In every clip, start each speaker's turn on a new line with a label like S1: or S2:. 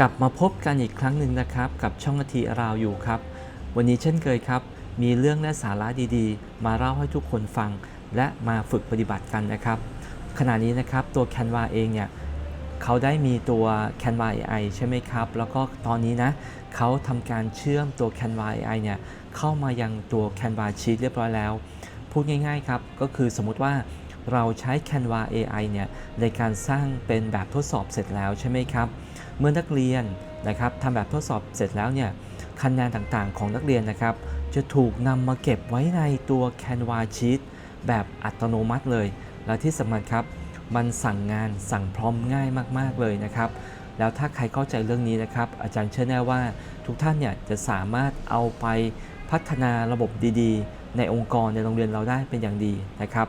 S1: กลับมาพบกันอีกครั้งหนึ่งนะครับ กับช่องนาทีราวอยู่ครับ วันนี้เช่นเคยครับ มีเรื่องและสาระดีๆ มาเล่าให้ทุกคนฟัง และมาฝึกปฏิบัติกันนะครับ ขณะนี้นะครับตัว Canva เองเนี่ยเขาได้มีตัว Canva AI ใช่ไหมครับ แล้วก็ตอนนี้นะเขาทำการเชื่อมตัว Canva AI เนี่ยเข้ามายังตัว Canva Sheet เรียบร้อยแล้ว พูดง่ายๆครับ ก็คือสมมุติว่าเราใช้ Canva AI เนี่ยในการสร้างเป็นแบบทดสอบเสร็จแล้วใช่ไหมครับ เมื่อนักเรียนนะครับทำแบบทดสอบเสร็จแล้วเนี่ยคะแนนต่างๆของนักเรียนนะครับ จะถูกนำมาเก็บไว้ในตัว Canva Sheet แบบอัตโนมัติเลย และที่สำคัญครับ มันสั่งงานสั่งพร้อมง่ายมากๆเลยนะครับ แล้วถ้าใครเข้าใจเรื่องนี้นะครับ อาจารย์เชื่อแน่ว่าทุกท่านเนี่ยจะสามารถเอาไปพัฒนาระบบดีๆ ในองค์กรในโรงเรียนเราได้เป็นอย่างดีนะครับ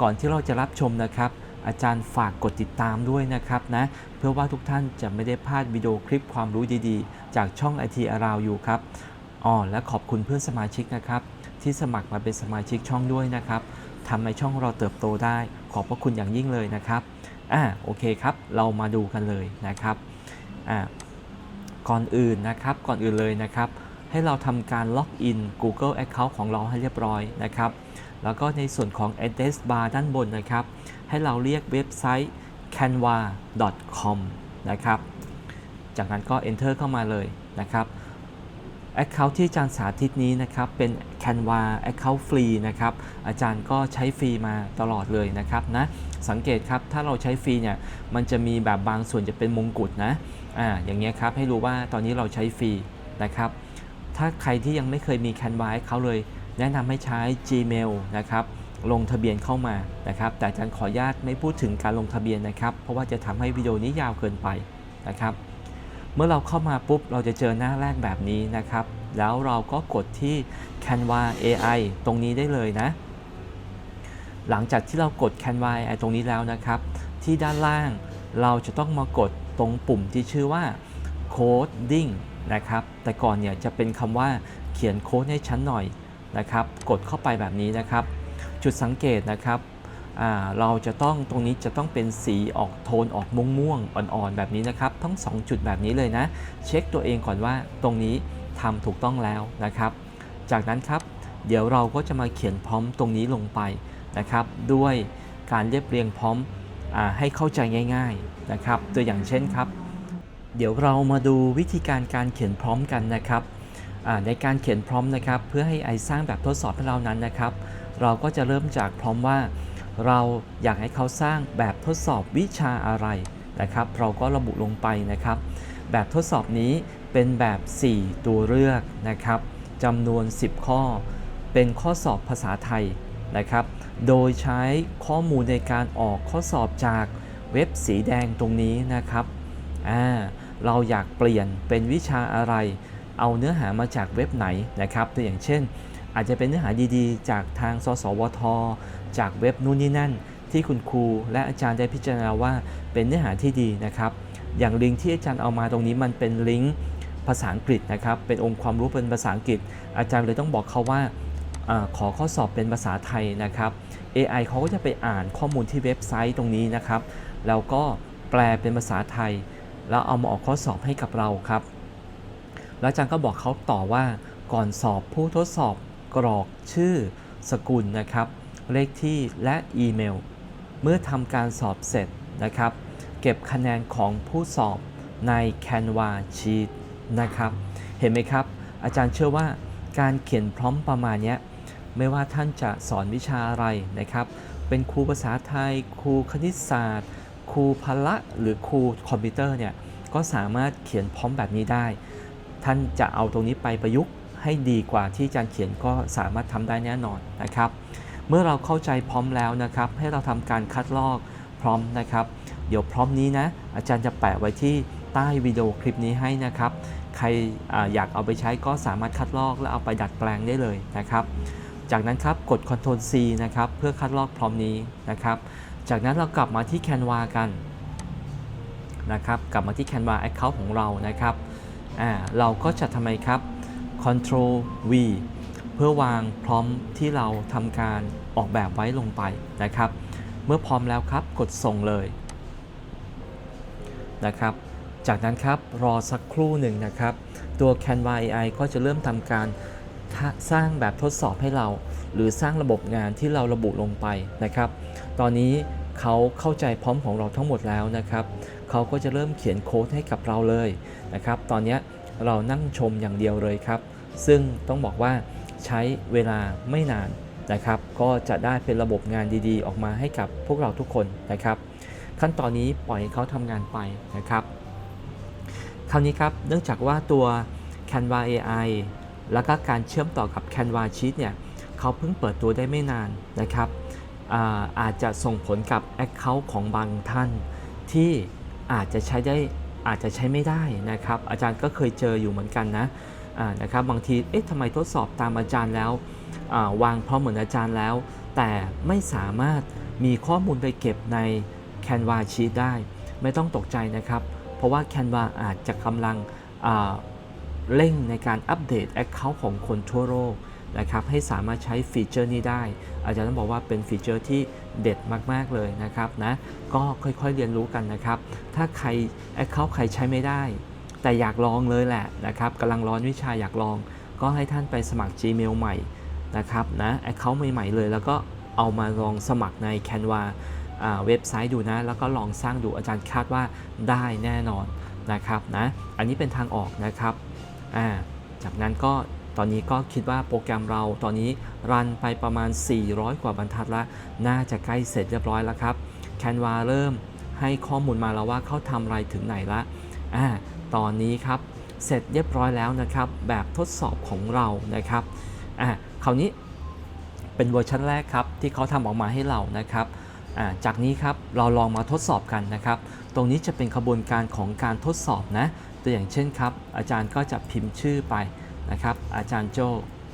S1: ก่อนที่เราจะรับชมนะครับ อาจารย์ฝากกดติดตามด้วยนะครับนะเพื่อว่าทุกท่านจะไม่ได้พลาดวิดีโอคลิปความรู้ดีๆ จากช่อง IT Around อยู่ครับอ๋อและขอบคุณเพื่อนสมาชิกนะครับ ที่สมัครมาเป็นสมาชิกช่องด้วยนะครับทำให้ช่องเราเติบโตได้ ขอบพระคุณอย่างยิ่งเลยนะครับอ่าโอเคครับเรามาดูกันเลยนะครับอ่าก่อนอื่นนะครับก่อนอื่นเลยนะครับ ให้เราทำการล็อกอิน Google Account ของเราให้เรียบร้อยนะครับ แล้วก็ในส่วนของ address bar ด้านบนนะครับ ให้เราเรียกเว็บไซต์ canva.com นะครับ จากนั้นก็ enter เข้ามาเลยนะครับ Account ที่อาจารย์สาธิตนี้นะครับ เป็น Canva Account ฟรีนะครับ อาจารย์ก็ใช้ฟรีมาตลอดเลยนะครับนะสังเกตครับถ้าเราใช้ฟรีเนี่ยมันจะมีแบบบางส่วนจะเป็นมงกุฎนะอ่าอย่างเงี้ยครับให้รู้ว่าตอนนี้เราใช้ฟรีนะครับ ถ้าใครที่ยังไม่เคยมี Canva ให้เขาเลย แนะนำให้ใช้ Gmail นะครับลงทะเบียนเข้ามานะครับ แต่อาจารย์ขออนุญาตไม่พูดถึงการลงทะเบียนนะครับ เพราะว่าจะทำให้วิดีโอนี้ยาวเกินไปนะครับ เมื่อเราเข้ามาปุ๊บเราจะเจอหน้าแรกแบบนี้นะครับ แล้วเราก็กดที่ Canva AI ตรงนี้ได้เลยนะ หลังจากที่เรากด Canva AI ตรงนี้แล้วนะครับ ที่ด้านล่างเราจะต้องมากดตรงปุ่มที่ชื่อว่า Coding นะครับ แต่ก่อนเนี่ยจะเป็นคำว่าเขียนโค้ดให้ฉันหน่อย นะครับ กดเข้าไปแบบนี้นะครับ จุดสังเกตนะครับเราจะต้องตรงนี้จะต้องเป็นสีออกโทนออกม่วงม่วงๆอ่อนๆ แบบนี้นะครับ ทั้ง 2 จุดแบบนี้เลยนะ เช็คตัวเองก่อนว่าตรงนี้ทำถูกต้องแล้วนะครับ จากนั้นครับเดี๋ยวเราก็จะมาเขียนพร้อมตรงนี้ลงไปนะครับ ด้วยการเรียบเรียงพร้อมอให้เข้าใจง่าย ๆนะครับ ตัวอย่างเช่นครับ เดี๋ยวเรามาดูวิธีการการเขียนพร้อมกันนะครับ ในการเขียนพร้อมนะครับเพื่อให้ไอสร้างแบบทดสอบให้เรานั้นนะครับ เราก็จะเริ่มจากพร้อมว่า เราอยากให้เขาสร้างแบบทดสอบวิชาอะไรนะครับ เราก็ระบุลงไปนะครับ แบบทดสอบนี้เป็นแบบ 4 ตัวเลือกนะครับจำนวน 10 ข้อ เป็นข้อสอบภาษาไทยนะครับ โดยใช้ข้อมูลในการออกข้อสอบจากเว็บสีแดงตรงนี้นะครับอ่าเราอยากเปลี่ยนเป็นวิชาอะไร เอาเนื้อหามาจากเว็บไหนนะครับตัวอย่างเช่น อาจจะเป็นเนื้อหาดีๆ จากทางสสวท จากเว็บนู่นนี่นั่น ที่คุณครูและอาจารย์ได้พิจารณาว่าเป็นเนื้อหาที่ดีนะครับ อย่างลิงก์ที่อาจารย์เอามาตรงนี้มันเป็นลิงก์ภาษาอังกฤษนะครับ เป็นองค์ความรู้เป็นภาษาอังกฤษ อาจารย์เลยต้องบอกเขาว่าอขอข้อสอบเป็นภาษาไทยนะครับ AI เขาก็จะไปอ่านข้อมูลที่เว็บไซต์ตรงนี้นะครับ แล้วก็แปลเป็นภาษาไทย แล้วเอามาออกข้อสอบให้กับเราครับ แล้วอาจารย์ก็บอกเขาต่อว่าก่อนสอบผู้ทดสอบกรอกชื่อ สกุลนะครับ เลขที่และอีเมล เมื่อทำการสอบเสร็จนะครับ เก็บคะแนนของผู้สอบใน Canva Sheet นะครับ เห็นไหมครับ อาจารย์เชื่อว่าการเขียนพร้อมประมาณนี้ไม่ว่าท่านจะสอนวิชาอะไรนะครับ เป็นครูภาษาไทย ครูคณิตศาสตร์ ครูพละหรือครูคอมพิวเตอร์เนี่ยก็สามารถเขียนพร้อมแบบนี้ได้ ท่านจะเอาตรงนี้ไปประยุกต์ให้ดีกว่าที่อาจารย์เขียนก็สามารถทำได้แน่นอนนะครับ เมื่อเราเข้าใจพร้อมแล้วนะครับ ให้เราทำการคัดลอกพร้อมนะครับ เดี๋ยวพร้อมนี้นะ อาจารย์จะแปะไว้ที่ใต้วิดีโอคลิปนี้ให้นะครับ ใครออยากเอาไปใช้ก็สามารถคัดลอกและเอาไปดัดแปลงได้เลยนะครับ จากนั้นครับกด Ctrl C นะครับเพื่อคัดลอกพร้อมนี้นะครับ จากนั้นเรากลับมาที่ Canva กันนะครับ กลับมาที่ Canva Account ของเรานะครับ อ่าเราก็จะทำไมครับ Ctrl V เพื่อวางพร้อมที่เราทำการออกแบบไว้ลงไปนะครับ เมื่อพร้อมแล้วครับกดส่งเลยนะครับ จากนั้นครับรอสักครู่หนึ่งนะครับ ตัว Canva AI ก็จะเริ่มทำการสร้างแบบทดสอบให้เรา หรือสร้างระบบงานที่เราระบุลงไปนะครับ ตอนนี้ เขาเข้าใจพร้อมของเราทั้งหมดแล้วนะครับเขาก็จะเริ่มเขียนโค้ดให้กับเราเลยนะครับ ตอนนี้เรานั่งชมอย่างเดียวเลยครับ ซึ่งต้องบอกว่าใช้เวลาไม่นานนะครับ ก็จะได้เป็นระบบงานดีๆ ออกมาให้กับพวกเราทุกคนนะครับ ขั้นตอนนี้ปล่อยให้เขาทำงานไปนะครับ คราวนี้ครับเนื่องจากว่าตัว Canva AI แล้วก็การเชื่อมต่อกับ Canva Sheet เนี่ยเขาเพิ่งเปิดตัวได้ไม่นานนะครับ อาอาจจะส่งผลกับ Account ของบางท่าน ที่อาจจะใช้ได้อาจจะใช้ไม่ได้นะครับ อาจารย์ก็เคยเจออยู่เหมือนกันนะนะครับบางทีเอ๊ะทำไมทดสอบตามอาจารย์แล้ววางพร้อมเหมือนอาจารย์แล้ว แต่ไม่สามารถมีข้อมูลไปเก็บใน Canva Sheet ได้ ไม่ต้องตกใจนะครับ เพราะว่า Canva อาจจะกำลังเร่งในการอัปเดต Account ของคนทั่วโลก นะครับให้สามารถใช้ฟีเจอร์นี้ได้ อาจารย์ต้องบอกว่าเป็นฟีเจอร์ที่เด็ดมากๆเลยนะครับนะก็ค่อยๆเรียนรู้กันนะครับ ถ้าใคร Account ใครใช้ไม่ได้ แต่อยากลองเลยแหละนะครับกำลังร้อนวิชาอยากลอง ก็ให้ท่านไปสมัคร Gmail ใหม่นะครับนะ Account ใหม่ๆเลย แล้วก็เอามาลองสมัครใน Canva อ่าเว็บไซต์ดูนะ แล้วก็ลองสร้างดูอาจารย์คาดว่าได้แน่นอนนะครับนะอันนี้เป็นทางออกนะครับอ่าจากนั้นก็ ตอนนี้ก็คิดว่าโปรแกรมเราตอนนี้รันไปประมาณ 400 กว่าบรรทัดละน่าจะใกล้เสร็จเรียบร้อยแล้วครับ Canva เริ่มให้ข้อมูลมาแล้วว่าเขาทำอะไรถึงไหนละอ่าตอนนี้ครับเสร็จเรียบร้อยแล้วนะครับ แบบทดสอบของเรานะครับอ่าคราวนี้เป็นเวอร์ชันแรกครับที่เขาทำออกมาให้เรานะครับอ่าจากนี้ครับเราลองมาทดสอบกันนะครับ ตรงนี้จะเป็นขบวนการของการทดสอบนะ ตัวอย่างเช่นครับ อาจารย์ก็จะพิมพ์ชื่อไป นะครับอาจารย์โจ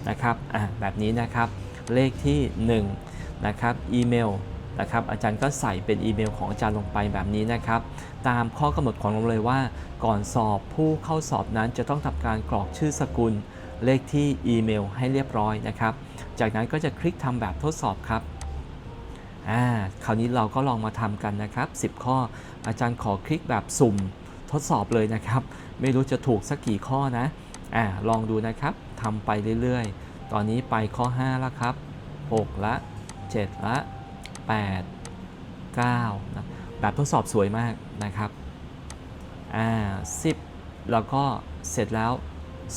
S1: นะครับอ่าแบบนี้นะครับเลขที่1นะครับอีเมลนะครับอาจารย์ก็ใส่เป็นอีเมลของอาจารย์ลงไปแบบนี้นะครับ ตามข้อกำหนดของเราเลยว่า ก่อนสอบผู้เข้าสอบนั้นจะต้องทำการกรอกชื่อสกุล เลขที่อีเมลให้เรียบร้อยนะครับ จากนั้นก็จะคลิกทำแบบทดสอบครับอ่าคราวนี้เราก็ลองมาทำกันนะครับ 10 ข้ออาจารย์ขอคลิกแบบสุ่มทดสอบเลยนะครับ ไม่รู้จะถูกสักกี่ข้อนะ อ่าลองดูนะครับทำไปเรื่อยๆ ตอนนี้ไปข้อ 5 แล้วครับ 6 ละ 7 ละ 8 9นะแบบทดสอบสวยมากนะครับอ่า10 แล้วก็เสร็จแล้ว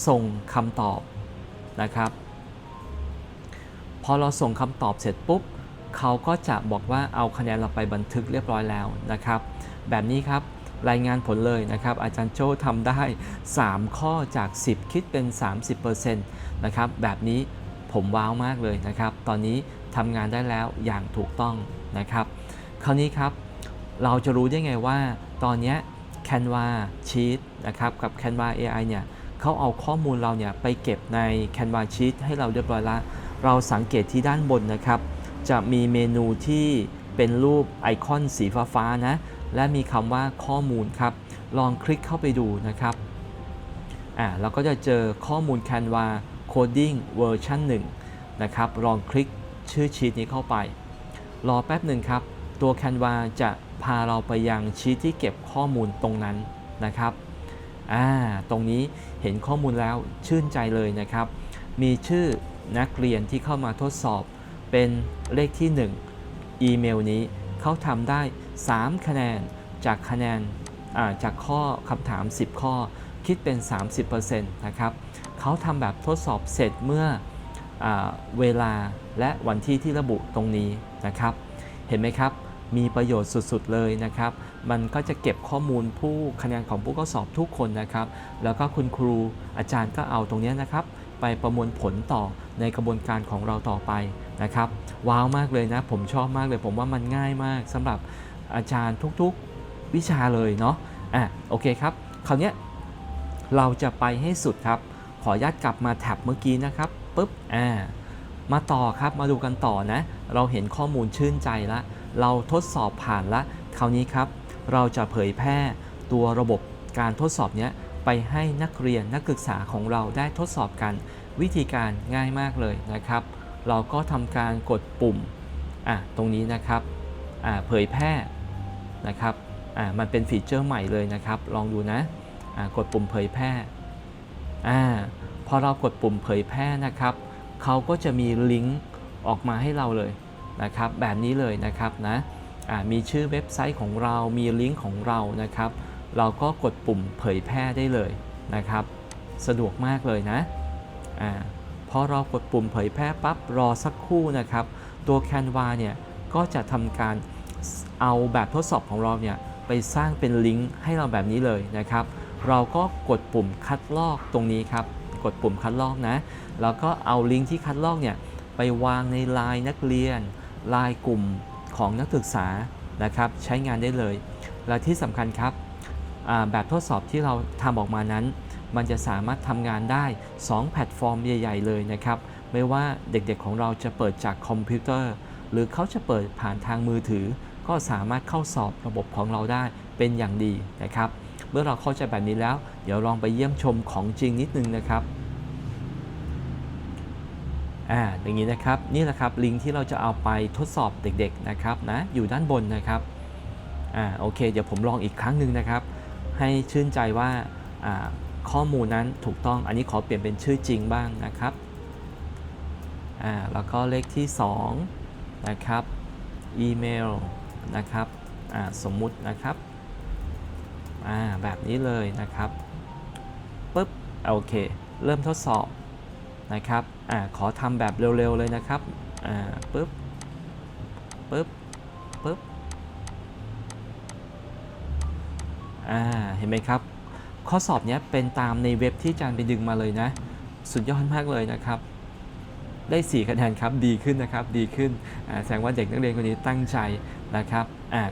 S1: ส่งคำตอบนะครับ พอเราส่งคำตอบเสร็จปุ๊บเขาก็จะบอกว่าเอาคะแนนเราไปบันทึกเรียบร้อยแล้วนะครับ แบบนี้ครับ รายงานผลเลยนะครับ อาจารย์โจทำได้ 3 ข้อจาก 10 คิดเป็น 30%นะครับ แบบนี้ผมว้าวมากเลยนะครับ ตอนนี้ทำงานได้แล้วอย่างถูกต้องนะครับ คราวนี้ครับ เราจะรู้ได้ไงว่า ตอนนี้ Canva Sheet นะครับ กับ Canva AI เนี่ยเขาเอาข้อมูลเราเนี่ยไปเก็บใน Canva Sheet ให้เราเรียบร้อยล้วเราสังเกตที่ด้านบนนะครับ จะมีเมนูที่เป็นรูปไอคอนสีฟ้าๆนะ และมีคำว่าข้อมูลครับ ลองคลิกเข้าไปดูนะครับอ่าเราก็จะเจอข้อมูล Canva Coding เวอร์ชัน1นะครับ ลองคลิกชื่อชีตนี้เข้าไป รอแป๊บหนึ่งครับ ตัว Canva จะพาเราไปยังชีตที่เก็บข้อมูลตรงนั้นนะครับอ่าตรงนี้เห็นข้อมูลแล้วชื่นใจเลยนะครับ มีชื่อนักเรียนที่เข้ามาทดสอบเป็นเลขที่ 1 อีเมลนี้ เขาทำได้ 3 คะแนนจากคะแนนาจากข้อคำถาม 10 ข้อ คิดเป็น 30%นะครับเขาทำแบบทดสอบเสร็จเมื่ออเวลาและวันที่ที่ระบุตรงนี้นะครับ เห็นไหมครับ มีประโยชน์สุดๆเลยนะครับ มันก็จะเก็บข้อมูลผู้คะแนนของผู้เข้าสอบทุกคนนะครับ แล้วก็คุณครูอาจารย์ก็เอาตรงนี้นะครับ ไปประมวลผลต่อในกระบวนการของเราต่อไป นะครับว้าวมากเลยนะ ผมชอบมากเลย ผมว่ามันง่ายมากสำหรับอาจารย์ทุกๆวิชาเลยเนาะอะโอเคครับคราวนี้เราจะไปให้สุดครับ ขออนุญาตกลับมาแท็บเมื่อกี้นะครับปุ๊บอ่ามาต่อครับมาดูกันต่อนะ เราเห็นข้อมูลชื่นใจละ เราทดสอบผ่านละ คราวนี้ครับ เราจะเผยแพร่ตัวระบบการทดสอบเนี้ยไปให้นักเรียนนักศึกษาของเราได้ทดสอบกันวิธีการง่ายมากเลยนะครับ เราก็ทำการกดปุ่มอะตรงนี้นะครับอ่าเผยแพร่นะครับอ่ามันเป็นฟีเจอร์ใหม่เลยนะครับ ลองดูนะอ่ากดปุ่มเผยแพร่อ่าพอเรากดปุ่มเผยแพร่นะครับเขาก็จะมีลิงก์ออกมาให้เราเลยนะครับ แบบนี้เลยนะครับนะอ่ามีชื่อเว็บไซต์ของเรา มีลิงก์ของเรานะครับ เราก็กดปุ่มเผยแพร่ได้เลยนะครับ สะดวกมากเลยนะอ่า พอเรากดปุ่มเผยแพร่ปั๊บรอสักครู่นะครับ ตัว Canva เนี่ยก็จะทำการเอาแบบทดสอบของเราเนี่ยไปสร้างเป็นลิงก์ให้เราแบบนี้เลยนะครับ เราก็กดปุ่มคัดลอกตรงนี้ครับ กดปุ่มคัดลอกนะ แล้วก็เอาลิงก์ที่คัดลอกเนี่ยไปวางในไลน์นักเรียนไลน์กลุ่มของนักศึกษานะครับ ใช้งานได้เลย และที่สำคัญครับแบบทดสอบที่เราทำออกมานั้น มันจะสามารถทำงานได้ 2 แพลตฟอร์มใหญ่ ๆ เลยนะครับ ไม่ว่าเด็กๆของเราจะเปิดจากคอมพิวเตอร์ หรือเขาจะเปิดผ่านทางมือถือ ก็สามารถเข้าสอบระบบของเราได้เป็นอย่างดีนะครับ เมื่อเราเข้าใจแบบนี้แล้ว เดี๋ยวลองไปเยี่ยมชมของจริงนิดนึงนะครับอ่าอย่างนี้นะครับนี่แหละครับลิงก์ที่เราจะเอาไปทดสอบเด็กๆนะครับนะอยู่ด้านบนนะครับอ่าโอเค เดี๋ยวผมลองอีกครั้งหนึ่งนะครับ ให้ชื่นใจว่าอ่า ข้อมูลนั้นถูกต้อง อันนี้ขอเปลี่ยนเป็นชื่อจริงบ้างนะครับ อ่า แล้วก็เลขที่ 2 นะครับ อีเมล นะครับ อ่า สมมุตินะครับ อ่า แบบนี้เลยนะครับปุ๊บ โอเค เริ่มทดสอบ นะครับ อ่า ขอทำแบบเร็ว ๆ เลยนะครับ อ่าปุ๊บปุ๊บปุ๊บ อ่า เห็นไหมครับ ข้อสอบเนี้ยเป็นตามในเว็บที่อาจารย์ไปดึงมาเลยนะ สุดยอดมากเลยนะครับ ได้ 4 คะแนนครับดีขึ้นนะครับดีขึ้นแสดงว่าเด็กนักเรียนคนนี้ตั้งใจนะครับ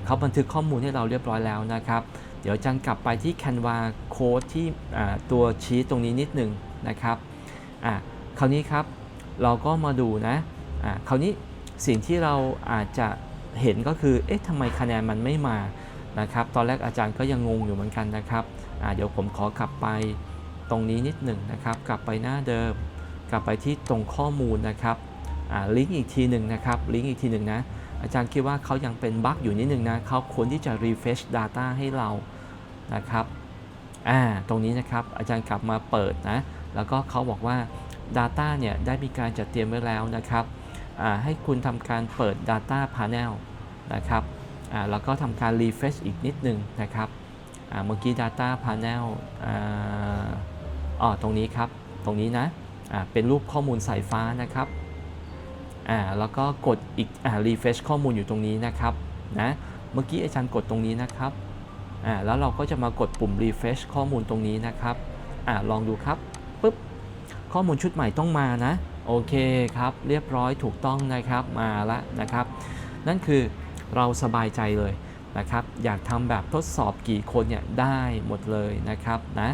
S1: เขาบันทึกข้อมูลให้เราเรียบร้อยแล้วนะครับ เดี๋ยวอาจารย์กลับไปที่ Canva Code ที่ตัวชี้ตรงนี้นิดหนึ่งนะครับคราวนี้ครับเราก็มาดูนะคราวนี้สิ่งที่เราอาจจะเห็นก็คือ เอ๊ะทำไมคะแนนมันไม่มานะครับ ตอนแรกอาจารย์ก็ยังงงอยู่เหมือนกันนะครับ เดี๋ยวผมขอกลับไปตรงนี้นิดหนึ่งนะครับ กลับไปหน้าเดิม กลับไปที่ตรงข้อมูลนะครับลิงก์อีกทีหนึ่งนะครับลิงก์อีกทีหนึ่งนะอาจารย์คิดว่าเขายังเป็นบั๊กอยู่นิดหนึ่งนะเขาควรที่จะ refresh data ให้เรานะครับอ่าตรงนี้นะครับอาจารย์กลับมาเปิดนะแล้วก็เขาบอกว่า Data เนี่ยได้มีการจัดเตรียมไว้แล้วนะครับให้คุณทำการเปิด Data Panel นะครับแล้วก็ทำการ refresh อีกนิดหนึ่งนะครับ เมื่อกี้ Data Panel อ่าอ๋อตรงนี้ครับ ตรงนี้นะเป็นรูปข้อมูลสายฟ้านะครับแล้วก็กดอีกอ refresh ข้อมูลอยู่ตรงนี้นะครับนะเมื่อกี้อาจารย์กดตรงนี้นะครับแล้วเราก็จะมากดปุ่ม refresh ข้อมูลตรงนี้นะครับอลองดูครับปุ๊บข้อมูลชุดใหม่ต้องมานะโอเคครับเรียบร้อยถูกต้องนะครับมาล้วนะครับ นั่นคือเราสบายใจเลย นะครับอยากทำแบบทดสอบกี่คนเนี่ยได้หมดเลยนะครับนะ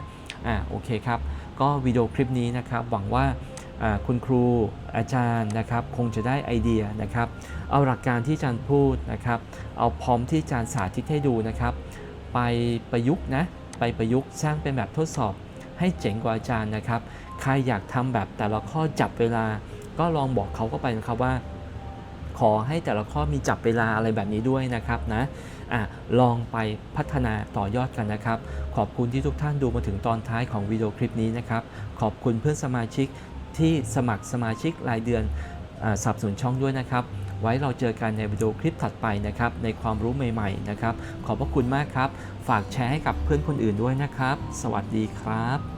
S1: อ่าโอเคครับก็วิดีโอคลิปนี้นะครับหวังว่าคุณครูอาจารย์นะครับคงจะได้ไอเดียนะครับเอาหลักการที่อาจารย์พูดนะครับเอาพร้อมที่อาจารย์สาธิตให้ดูนะครับ ไปประยุกต์นะไปประยุกต์สร้างเป็นแบบทดสอบให้เจ๋งกว่าอาจารย์นะครับ ใครอยากทำแบบแต่ละข้อจับเวลา ก็ลองบอกเขาก็ไปนะครับว่า ขอให้แต่ละข้อมีจับเวลาอะไรแบบนี้ด้วยนะครับนะอะลองไปพัฒนาต่อยอดกันนะครับ ขอบคุณที่ทุกท่านดูมาถึงตอนท้ายของวิดีโอคลิปนี้นะครับ ขอบคุณเพื่อนสมาชิกที่สมัครสมาชิกรายเดือนอสนับสนุนช่องด้วยนะครับ ไว้เราเจอกันในวิดีโอคลิปถัดไปนะครับ ในความรู้ใหม่ๆนะครับ ขอบพระคุณมากครับ ฝากแชร์ให้กับเพื่อนคนอื่นด้วยนะครับ สวัสดีครับ